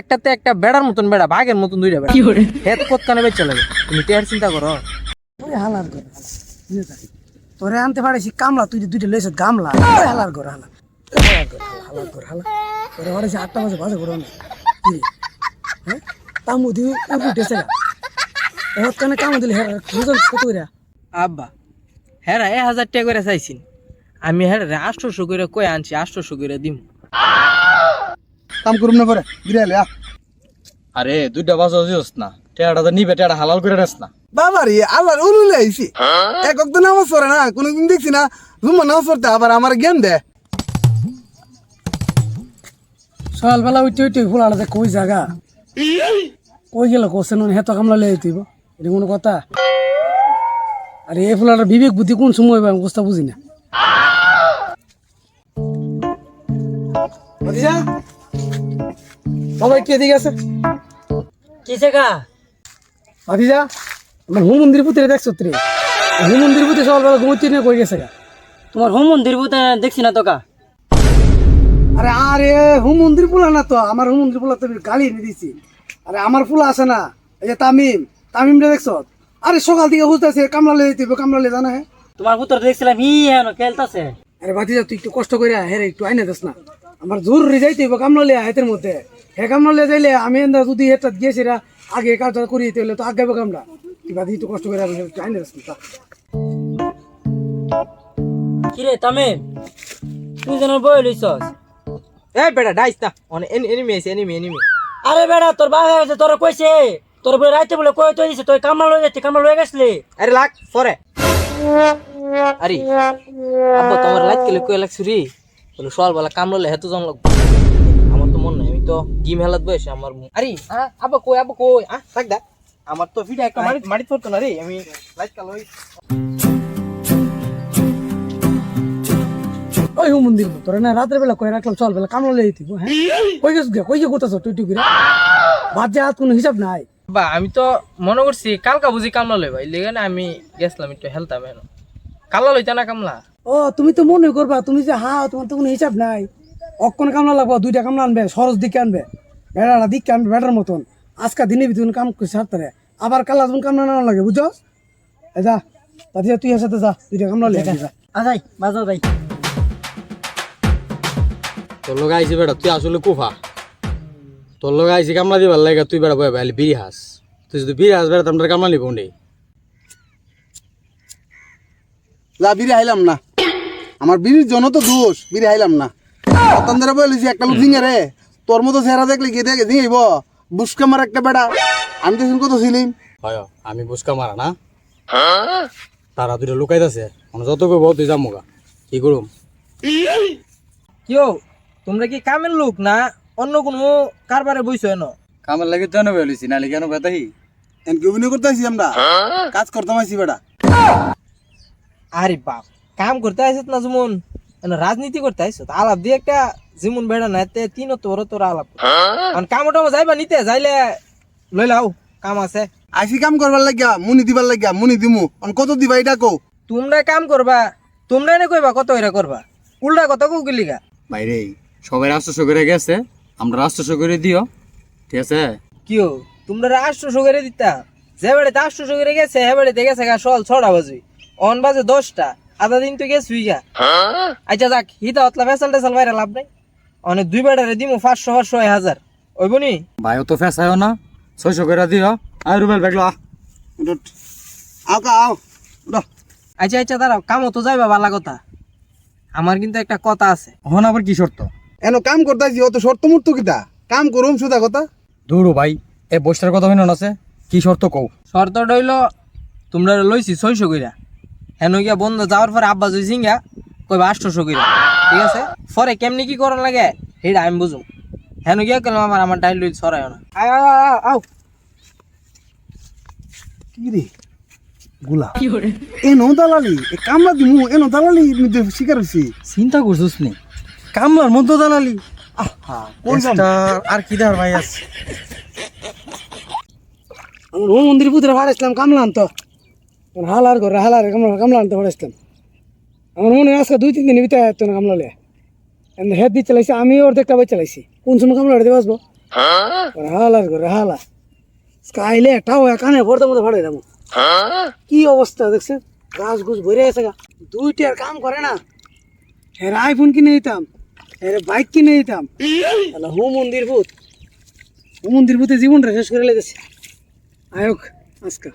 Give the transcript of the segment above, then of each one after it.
একটাতে একটা বেড়ার মতন বেড়া বাঘের মতন দুইটা বেড়া। হেত কতখানে বেচা লাগে? তুমি টেয়ার চিন্তা করো। হালার তোরে আনতে পারিস কামলা তুই দুইটা লইছ গামলা। হালার ঘর হালা। হালার ঘর হালা। তোরে পারিস আটটা বাজে বাজে করো না হ্যাঁ? তামু দিবি উঠে উঠেছে এত কানে কামো দিলে হ্যাঁ বুঝল কত করে? আব্বা হেরা এক হাজার টাকা করে চাইছিন আমি হেরা আটশোশো করে কয়ে আনছি আটশোশো করে দিম। কাম করুম না পরে। বিড়ালে আরে দুইটা বাজা দিস না। টেয়াটা তো নিবে টেয়াটা হালাল করে নেস না। বাবা রে আল্লাহর উলুলে আইছি। এক তো নামাজ পড়ে না কোনোদিন দেখছি না। জুম্মা নামাজ পড়তে আবার আমার জ্ঞান দেয়। সকালবেলা উঠতে উঠতে ফুল আলাদা কই জায়গা কই গেল কোসেন হেত কামলা লই তুইব এটা কোনো কথা? আরে এই ফুলাটা বিবেক বুদ্ধি কোন সময় হবে আমি বুঝতে বুঝি না। ভাতিজা সবাই কে দিকে আছে কিসে গা ভাতিজা আমার হোম মন্দির পুত্রে দেখছ রে হোম মন্দির পুত্রে সকালবেলা ঘুমোচ্ছি না কই গেছে তোমার হোম মন্দির বুতে দেখছি না তো কা। আরে আরে হোম মন্দির পোলা না তো আমার হোম মন্দির পোলা তো গালি এনে দিছি। আরে আমার পোলা আছে না। এই যে তামিম তামিমটা দেখছ? আরে সকাল থেকে বুঝতেছে কামলা লে দিতে কামলা লে জানা হ্যাঁ তোমার পুত্র দেখছিলাম ই হেন খেলতাছে। আরে ভাতিজা তুই একটু কষ্ট করে হ্যাঁ একটু আইনে দিস না। আমার জরুরি যাইতে হইব কামলা লিয়া হাতের মধ্যে। হে কামলা লিয়া যাইলে আমি এন্দা যদি এটা গিয়েছি রা আগে কাজটা করি দিতে হলে তো আগে কামলা তুই ভাতি একটু কষ্ট করে আমি দিস না কিরে তামিম তুই যেন বই লইছস? এ বেটা ডাইস না অনে এনিমি আছে এনিমি এনিমি। আরে বেটা তোর বাবা আছে তোর কইছে? তোর বই রাইতে বলে কই তুই দিছে তুই কামলা লই যাচ্ছি কামলা লই গেছলি? আরে লাগ পরে আরে আব্বা তোমার লাইট কেলে কই লাগছ রে? বলে সকাল বেলা কামলা লই হেতু জন লাগবে। তো গেম হেলাত বসে আমার আরে আ, আব্বা কই আব্বা কই? আ রাখ দা। আমার তো ভিডিও একটা মারি মারি পড়তো না রে আমি লাইট কালো ওই হোম মন্দির তোরা না রাতের বেলা কই রাখলাম চল বেলা কামলা লে দিতে হ্যাঁ? কই গেছ গে? কই যে কোথাছ তুই তুই করে ভাত যে কোনো হিসাব নাই। বা আমি তো মনে করছি কালকা বুঝি কামলা লইবা ভাই লেগে না আমি গেছিলাম একটু হেলতাম এনো কামলা লইতা না কামলা ও তুমি তো মনে করবা তুমি যে হা তোমার তো কোনো হিসাব নাই। অক্ষণ কামলা লাগবো দুইটা কামলা আনবে সরস দিকে আনবে বেড়াটা দিকে আনবে বেড়ার মতন। আজকা দিনে ভিতরে কাম করে সারতে আবার কালা তুমি কামলা না লাগে বুঝছস? এ যা তাতে তুই এর সাথে যা দুইটা কামলা লে যা। আজাই বাজাও যাই। তোর লোক আইসি বেটা তুই আসলে কুফা। তোর লোক আইসি কামলা দিবার লাগে তুই বেটা বয়ে বাইলে বিড়ি হাস তুই যদি বিড়ি হাস বেটা তোমার কামলা নিব নেই যা বিড়ি হাইলাম না। আমার বিড়ির জন্য তো দোষ বিড়ি হাইলাম না। অতন ধরে বলেছি একটা লোক ঝিঙে রে। তোর মতো চেহারা দেখলে গিয়ে দেখে ঝিঙেইব বুসকা মার একটা বেড়া আমি তো কত ছিলিম। হয় আমি বুসকা মারা না। তারা দুটো লুকাইতেছে। মানে যত কইব তুই যামুগা কি করুম? কিও তোমরা কি কামের লোক না? অন্য কোনো কারবারে বইছো এনো? কামের লাগে তো নেবে লইছি নালে কেন বেতাহি এনকি অভিনয় করতে আইছি আমরা? কাজ করতাম আইছি বেড়া আরে বাপ কাম করতে আইছত না যেমন এনো রাজনীতি করতে আইছত আলাপ দিয়ে একটা যেমন বেড়া না তে তিন তোর তোর আলাপ কারণ কাম ওটা যাইবা নিতে যাইলে লই লাও কাম আছে। আইসি কাম করবার লাগিয়া মুনি দিবার লাগিয়া মুনি দিমু। অন কত দিবা এটা কো তোমরা কাম করবা তোমরা এনে কইবা কত এরা করবা? উল্টা কত কৌ গেলিগা বাইরে সবাই রাষ্ট্র করে গেছে আমরা রাষ্ট্র করে দিও ঠিক আছে? কিও তোমরা আটশোশো করে দিতা? যে বেড়ে আটশোশো করে গেছে হে বেড়ে গেছে গা সল ছটা বাজে অন বাজে দশটা। আধা দিন তো গেছুই গা। আচ্ছা যাক হিতা অতলা ফেসাল টেসাল বাইরে লাভ নাই। অনেক দুই বেড়ারে দিমু পাঁচশো পাঁচশো এক হাজার। ওইব নি? ভাইও তো ফেসায়ও না। ছয়শো করে দিও। আর রুবেল বেগলা। আও কা আও। উঠো। আচ্ছা আচ্ছা দাঁড়াও কামও তো যাইবা ভালা কথা। আমার কিন্তু একটা কথা আছে। হন আবার কি শর্ত? এনো কাম করতে আইছি অত শর্ত মুর্ত কিতা? কাম করুম সুদা কথা। দৌড়ো ভাই এ বসটার কথা হইন আছে কি শর্ত কও? শর্ত হইল তোমরা লইছি ছয়শো কইরা। হেন গিয়া বন্ধ যাওয়ার পরে আব্বা জুই সিঙ্গা কইবা আটশোশো কইরা ঠিক আছে? পরে কেমনি কি করার লাগে সেটা আমি বুঝুম। হেন গিয়া কেন আমার আমার ডাইল লই ছড়ায় না। আয় আয়, আয়, আয়, আও। কি রে? গুলা। এনো দালালি এ কামলা দিমু এনো দালালি শিকার হইছি। চিন্তা করছিস নি? কামলার মধ্যে দালালি। আহা কোন আর কি দার ভাই আছে? মন্দির পুত্রে ভাড়াইছিলাম কামলা আনতো। হালার ঘরে হালার কামলা কামলা আনতে ভাড়াইছিলাম আমার মনে হয় আজকে দুই, তিন দিন ভিতরে আসতো না কামলা লিয়া হেড দিয়ে চালাইছি আমি ওর দেখতে পাই চালাইছি কোন সময় কামলা দিয়ে বাসবো হালার করে হালা। স্কাইলে টাও কানে ভরতে মতো ভাড়াই দাম কি অবস্থা দেখছেন গাছ গুছ ভরে গেছে গা। দুইটার কাম করে না। এর আইফোন কিনে দিতাম, এর বাইক কিনে দিতাম। তাহলে হু মন্দির ভূত। হু মন্দির ভূতে জীবনটা শেষ করে লেগেছে আয়ক, আজকা।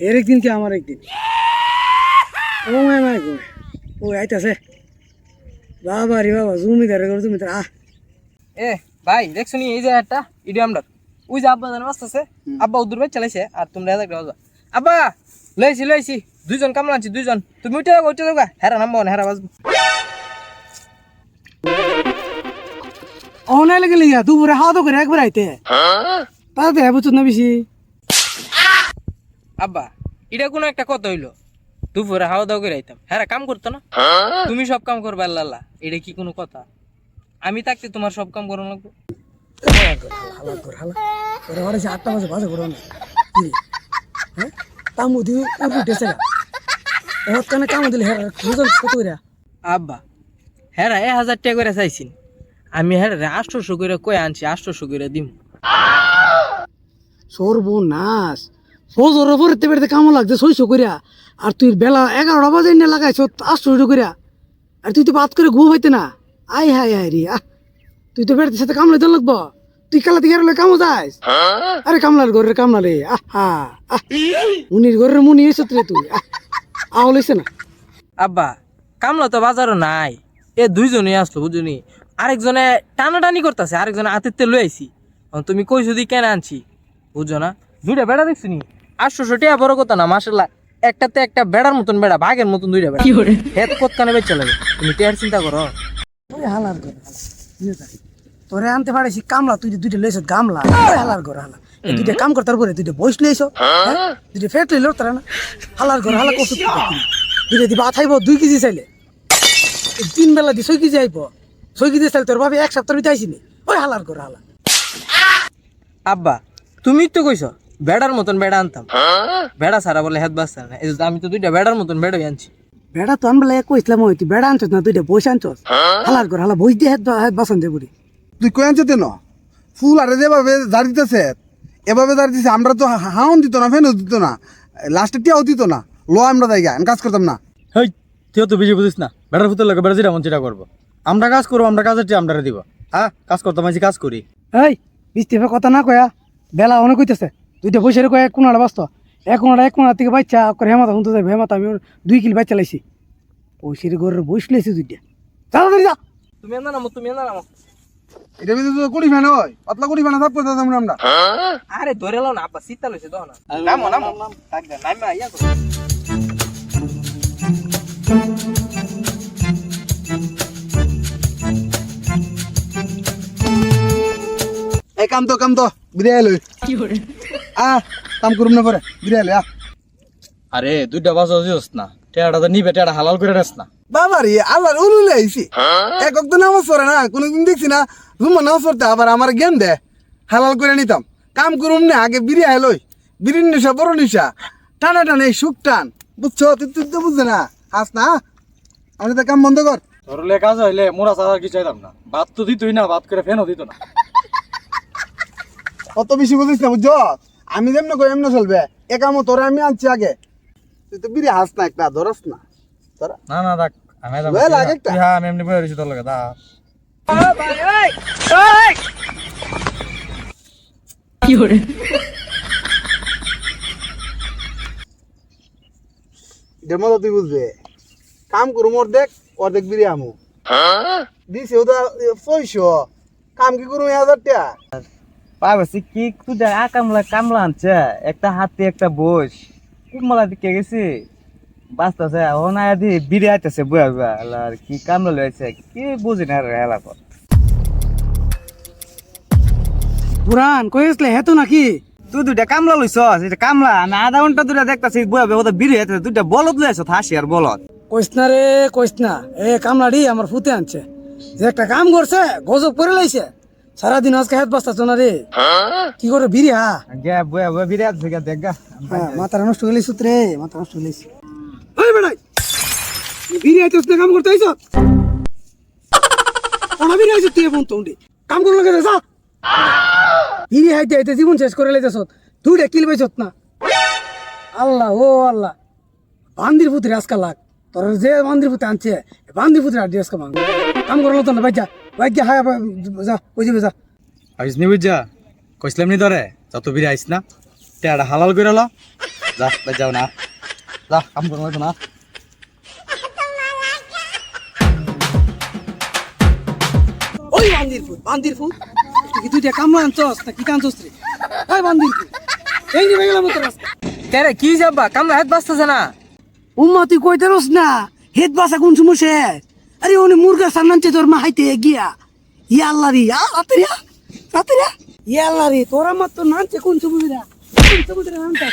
এর একদিন কি আমার একদিন ও মায় মায় গো ও আইতাছে বাবা রে বাবা জমিদার করে জমিদার আহ এ ভাই দেখছ নি এই যে একটা ইডিও আমরা ওই যে আব্বা জানো আসতেছে আব্বা উদ্দুর ভাই চালাইছে আর তোমরা এদাক রাজা আব্বা লইছি লইছি দুইজন কামলা আনছি দুইজন তুমি উঠে যাব উঠে যাব হেরা নামবো না হেরা বাজবো অনাই লাগে লিগা দুপুরে হাওয়া তো করে একবার আইতে তাতে বুঝছ না বেশি আব্বা এটা কোনো একটা কথা হইল। দুপুরে হাওয়া দাওয়া করে আইতাম। হ্যাঁ কাম করতো না? তুমি সব কাম করবে আল্লাহ আল্লাহ। এটা কি কোনো কথা? আমি থাকতে তোমার সব কাম করানো লাগবো? আটটা বাজে বাজে করো না হ্যাঁ তামু দিবি উঠি এবার কানে কামু দিলে হ্যাঁ কত করে আব্বা হ্যাঁ এ হাজার টাকা করে চাইছিন। আমি হ্যাঁ আষ্টশো করে কয়ে আনছি আষ্টশো করে দিম। সর্বনাশ। ফজর পড়তে পেড়তে কামো লাগছে ছয়শো করিয়া আর তুই বেলা এগারোটা বাজে না লাগাইছ আটশো করিয়া আর তুই তো বাদ করে ঘুম হইতে না। আই হাই হাই রে আহ। তুই তো বেড়তে সাথে কামলে দিন লাগবো। তুই কালা থেকে আরলে কামো যাস আরে কামলার ঘরের কামলা রে আহা আহ। মুনির ঘরের মুনি এসে রে তুই আহ। লইছে না। আব্বা কামলা তো বাজারও নাই। এ দুইজনই আসলো বুঝুনি। আরেকজনে টানাটানি করতেছে আরেকজনে হাতের লই আইছি তুমি কইছো দি কেন আনছি? বুঝছ না? দুইটা বেড়া দেখছি নি? আটশোশো টাকা বড় কথা না মাসাল্লাহ একটাতে একটা বেড়ার মতন বেড়া বাঘের মতন দুইটা বেড়া। হেদ কত কানে বেচে লাগে? তুমি টেয়ার চিন্তা করো। হালার ঘর। তোরে আনতে পারিস কামলা তুই যে দুইটা লইছ গামলা। হালার ঘর হালা। দুইটা কাম করতার পরে দুইটা বইস লইছ দুইটা ফেট লইল তারা না। হালার ঘর হালা কষ্ট দুইটা দিবা আঠাইব দুই কেজি চাইলে। তিন বেলা দি ছয় কেজি আইব। ছয় কেজি চাইলে তোর ভাবে এক সপ্তাহ ভিতরে আইসিনি। ওই হালার ঘর হালা। আব্বা তুমি তো কইছো বেড়ার মতন বেড়া আনতাম। বেড়া সারা বলে হেদ বাঁচতে না এই আমি তো দুইটা বেড়ার মতন বেড়াই আনছি। বেড়া তো আনবেলা এক কইসলাম ওই তুই বেড়া আনছস না দুইটা বইস আনছস? হালার ঘর হালা বইস দিয়ে হেদ হেদ বাসন দে বুড়ি। তুই কই আনছো তেন? ফুল আরে যেভাবে জার দিতেছে এভাবে জার দিছে আমরা তো হাউন দিত না ফেনও দিত না লাস্টে টিয়াও দিত না লো আমরা জায়গা আমি কাজ করতাম না। হেই তুইও তো বেশি বুঝিস না বেটার ফুতের লাগে বেড়া যেটা মন সেটা করব। আমরা কাজ করব আমরা কাজের টিয়া আমরা দিব। হ্যাঁ কাজ করতাম আছি কাজ করি। এই বৃষ্টিফে কথা না কয়া বেলা অনেক কইতেছে দুইটা বসে কয়ে এক কোনাটা বাঁচত। এক কোনাটা এক কোনার থেকে বাচ্চা করে হেমাতা শুনতে যাবে হেমাতা আমি দুই কিলো বাচ্চা লাইছি। পয়সের ঘরের বইস লাইছি দুইটা। তাড়াতাড়ি যা তুমি এনা নামো তুমি এনা নামো। এটা ভিতরে তো কুড়ি ফ্যান হয় পাতলা কুড়ি ফ্যান সাপ করতাম আমরা আরে ধরে লাও না আব্বা শীতটা লইছে দাও না। নামো নামো। থাকবে নামা করো। এই কাম তো কাম তো বিদায় লই। আ কাম করুম না পরে লই আ আরে দুইটা বাজা দিস না। টেয়াটা তো নিবে টেয়াটা হালাল করে নেস না। বাবা রে আল্লাহর উলুলে আইছি। এক তো নামাজ পড়ে না কোনোদিন দেখছি না জুম্মা নামাজ পড়তে আবার আমার জ্ঞান দে হালাল করে নিতাম। কাম করুম না আগে বিড়ি লই। বিড়ির নেশা বড় নেশা। টানা টানে সুখ টান। বুঝছ তুই তুই তো বুঝছে না। হাস না আমি তো কাম বন্ধ কর। ধরলে কাজ হইলে মোরা সারা কি চাইতাম না? ভাত তো দিতই না ভাত করে ফেনও দিত না। অত বেশি বুঝিস না বুঝছ? আমি যেমন কই এমন চলবে। এ কামও তোরা আমি আনছি আগে। তুই তো বিড়ি হাস না একটা ধরস না। তোরা না না দেখ আমি লাগ একটা। হ্যাঁ আমি এমনি বয়ে রয়েছি তোর লগে দা ডেমো তুই বুঝবে। কাম করুম অর্ধেক অর্ধেক বিড়ি আমু। দিছে ওটা ছয়শো। কাম কি করুম হাজার টাকা পাইছি কি তুই আ কামলা কামলা আনছে। একটা হাতি একটা বস। কুমলা দিকে গেছি? বাঁচতেছে ও না দি বিড়ি আইতেছে বুয়া বুয়া। আর কি কামলা লইছে কি বুঝি না রে হেলা কর পুরান কইসলে হেতো নাকি? তুই দুইটা কামলা লইছ এটা কামলা আমি আধা ঘণ্টা দুটা দেখতাছি বুয়া বুয়া ওটা বিড়ি আইতেছে দুইটা বলদ লইছ হাসি আর বলদ। কইস না রে কইস না। এ কামলাডি আমার ফুতে আনছে। যে একটা কাম করছে গজব করে লাইছে। সারাদিন আজকে হেদ বাস্তা না রে? কি করে বিড়ি হা বুয়া বিড়ি আইতেছে গে দেখ গা। হ্যাঁ, মাথা নষ্ট হয়ে গেলিস রে মাথা নষ্ট হয়ে গেলিস বেড়াই! বিড়ি আইতেছ না কাম করতে আইছ? ওনা বিড়ি আইছ তুই বোন তোন্ডি কাম করল কে যা। ইরি হাইতে হাইতে জীবন শেষ করে লাইতেছ। দুইটা কিল পাইছত না। আল্লাহ ও আল্লাহ। বান্দির পুত্রে আজকা লাগ। তোর যে বান্দির পুত্রে আনছে বান্দির পুত্রে আড্ডি আজকা ভাঙ। কাম করল তো না বাইজা বাইজা হায় যা ওই যাবে যা। আইস নি বুঝা? কইসলাম নি ধরে যত বিড়ি আইস না। টেয়াটা হালাল করে ল। যা যাও না। যা কাম করো না। ওই বান্দির ফুল বান্দির ফুল তুই কি দুইটা কামলা আনছস না কি কানছস রে? ওই বান্দির ফুল এই গেলাম তোর কি যাবা? কামলা হাত বাঁচতেছে না। উম্মা তুই কইতে রস না? হেদ বাসা কোন সময় শেষ? আরে উনি মুরগা সামনে তোর মা হাইতে গিয়া। ইয়া আল্লাহ রে ইয়া আতরিয়া আতরিয়া ইয়া রে, তোর আমার তো নানছে কোন সময় রে কোন সময় রে নানতা